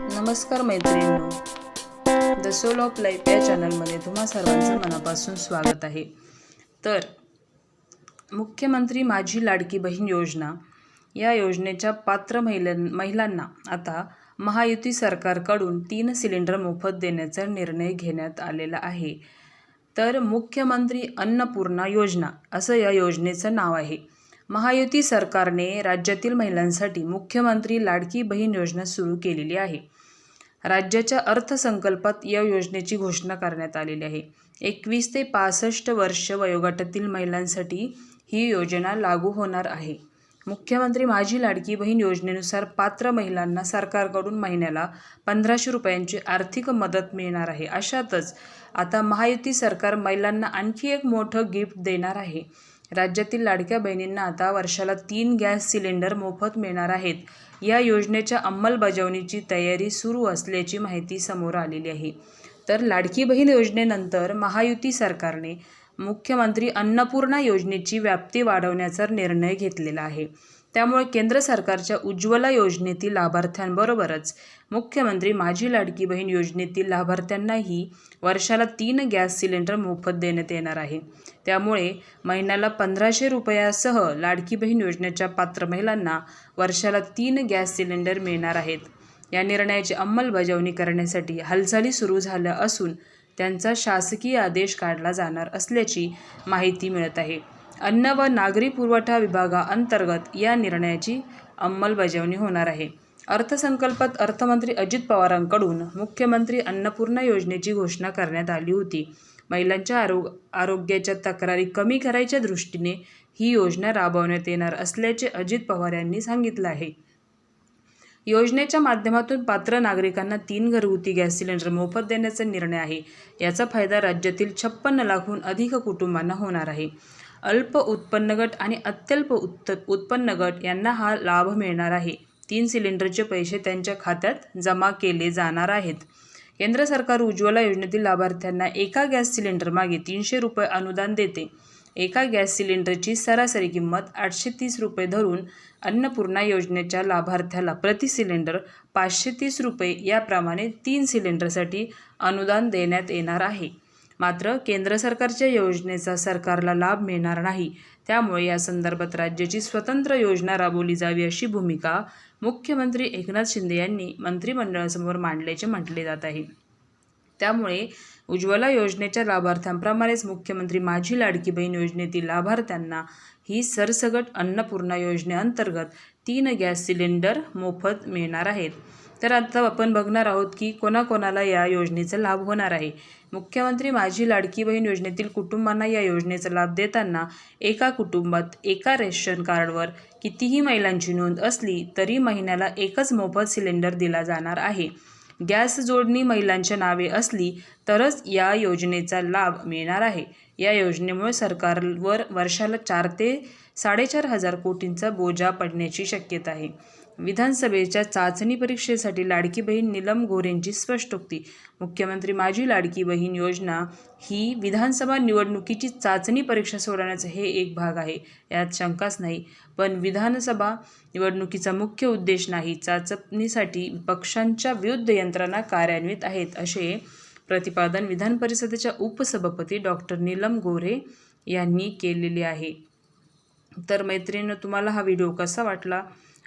नमस्कार मैत्रिणींनो. The soul of life या चॅनलमध्ये तुम्हा सर्वांचं मनापासून स्वागत आहे. तर मुख्यमंत्री माझी लाडकी बहीण योजना या योजनेच्या पात्र महिलां महिलांना आता महायुती सरकारकडून तीन सिलेंडर मोफत देण्याचा निर्णय घेण्यात आलेला आहे. तर मुख्यमंत्री अन्नपूर्णा योजना असं या योजनेचं नाव आहे. महायुती सरकारने राज्यातील महिलांसाठी मुख्यमंत्री लाडकी बहीण योजना सुरू केलेली आहे. राज्याच्या अर्थसंकल्पात या योजनेची घोषणा करण्यात आलेली आहे. एकवीस ते पासष्ट वर्ष वयोगटातील महिलांसाठी ही योजना लागू होणार आहे. मुख्यमंत्री माझी लाडकी बहीण योजनेनुसार पात्र महिलांना सरकारकडून महिन्याला पंधराशे रुपयांची आर्थिक मदत मिळणार आहे. अशातच आता महायुती सरकार महिलांना आणखी एक मोठं गिफ्ट देणार आहे. राज्यातील लाडक्या बहिणींना आता वर्षाला तीन गॅस सिलेंडर मोफत मिळणार आहेत. या योजनेच्या अंमलबजावणीची तयारी सुरू असल्याची माहिती समोर आलेली आहे. तर लाडकी बहीण योजनेनंतर महायुती सरकारने मुख्यमंत्री अन्नपूर्णा योजनेची व्याप्ती वाढवण्याचा निर्णय घेतलेला आहे. त्यामुळे केंद्र सरकारच्या उज्ज्वला योजनेतील लाभार्थ्यांबरोबरच मुख्यमंत्री माझी लाडकी बहीण योजनेतील लाभार्थ्यांनाही वर्षाला तीन गॅस सिलेंडर मोफत देण्यात येणार आहे. त्यामुळे महिन्याला पंधराशे रुपयासह लाडकी बहीण योजनेच्या पात्र महिलांना वर्षाला तीन गॅस सिलेंडर मिळणार आहेत. या निर्णयाची अंमलबजावणी करण्यासाठी हालचाली सुरू झाल्या असून त्यांचा शासकीय आदेश काढला जाणार असल्याची माहिती मिळत आहे. अन्न व नागरी पुरवठा विभागाअंतर्गत या निर्णयाची अंमलबजावणी होणार आहे. अर्थसंकल्पात अर्थमंत्री अजित पवारांकडून मुख्यमंत्री अन्नपूर्णा योजनेची घोषणा करण्यात आली होती. महिलांच्या आरोग आरोग्याच्या तक्रारी कमी करायच्या दृष्टीने ही योजना राबवण्यात येणार असल्याचे अजित पवार यांनी सांगितलं आहे. योजनेच्या माध्यमातून पात्र नागरिकांना तीन घरगुती गॅस सिलेंडर मोफत देण्याचा निर्णय आहे. याचा फायदा राज्यातील छप्पन्न लाखहून अधिक कुटुंबांना होणार आहे. अल्प उत्पन्न गट आणि अत्यल्प उत्त उत्पन्न गट यांना हा लाभ मिळणार आहे. तीन सिलेंडरचे पैसे त्यांच्या खात्यात जमा केले जाणार आहेत. केंद्र सरकार उज्ज्वला योजनेतील लाभार्थ्यांना एका गॅस सिलेंडरमागे तीनशे रुपये अनुदान देते. एका गॅस सिलेंडरची सरासरी किंमत आठशे तीस रुपये धरून अन्नपूर्णा योजनेच्या लाभार्थ्याला प्रति सिलेंडर पाचशे तीस रुपये याप्रमाणे तीन सिलेंडरसाठी अनुदान देण्यात येणार आहे. मात्र केंद्र सरकारच्या योजनेचा सरकारला लाभ मिळणार नाही. त्यामुळे या संदर्भात राज्याची स्वतंत्र योजना राबवली जावी अशी भूमिका मुख्यमंत्री एकनाथ शिंदे यांनी मंत्रिमंडळासमोर मांडल्याचे म्हटले जात आहे. त्यामुळे उज्ज्वला योजनेच्या लाभार्थ्यांप्रमाणेच मुख्यमंत्री माझी लाडकी बहीण योजनेतील लाभार्थ्यांना ही सरसगट अन्नपूर्णा योजनेअंतर्गत तीन गॅस सिलेंडर मोफत मिळणार आहेत. तर आता आपण बघणार आहोत की कोणाकोणाला या योजनेचा लाभ होणार आहे. मुख्यमंत्री माझी लाडकी बहीण योजनेतील कुटुंबांना या योजनेचा लाभ देताना एका कुटुंबात एका रेशन कार्डवर कितीही महिलांची नोंद असली तरी महिन्याला एकच मोफत सिलेंडर दिला जाणार आहे. गॅस जोडणी महिलांच्या नावे असली तरच या योजनेचा लाभ मिळणार आहे. या योजनेमुळे सरकारवर वर्षाला चार ते साडेचार हजार कोटींचा बोजा पडण्याची शक्यता आहे. विधानसभेच्या चाचणी परीक्षेसाठी लाडकी बहीण नीलम गोरेंची स्पष्टोक्ती. मुख्यमंत्री माझी लाडकी बहीण योजना ही विधानसभा निवडणुकीची चाचणी परीक्षा सोडवण्याचा हे एक भाग आहे यात शंकाच नाही. पण विधानसभा निवडणुकीचा मुख्य उद्देश नाही चाचणीसाठी पक्षांच्या विरुद्ध यंत्रणा कार्यान्वित आहेत असे प्रतिपादन विधान परिषदेच्या उपसभापती डॉक्टर नीलम गोरे यांनी केलेले आहे. तर मैत्रिणीनं तुम्हाला हा व्हिडिओ कसा वाटला?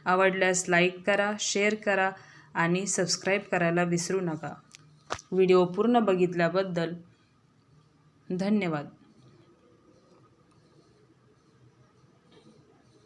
आवडल्यास लाईक करा शेअर करा आणि सबस्क्राईब करायला विसरू नका. व्हिडिओ पूर्ण बघितल्याबद्दल धन्यवाद.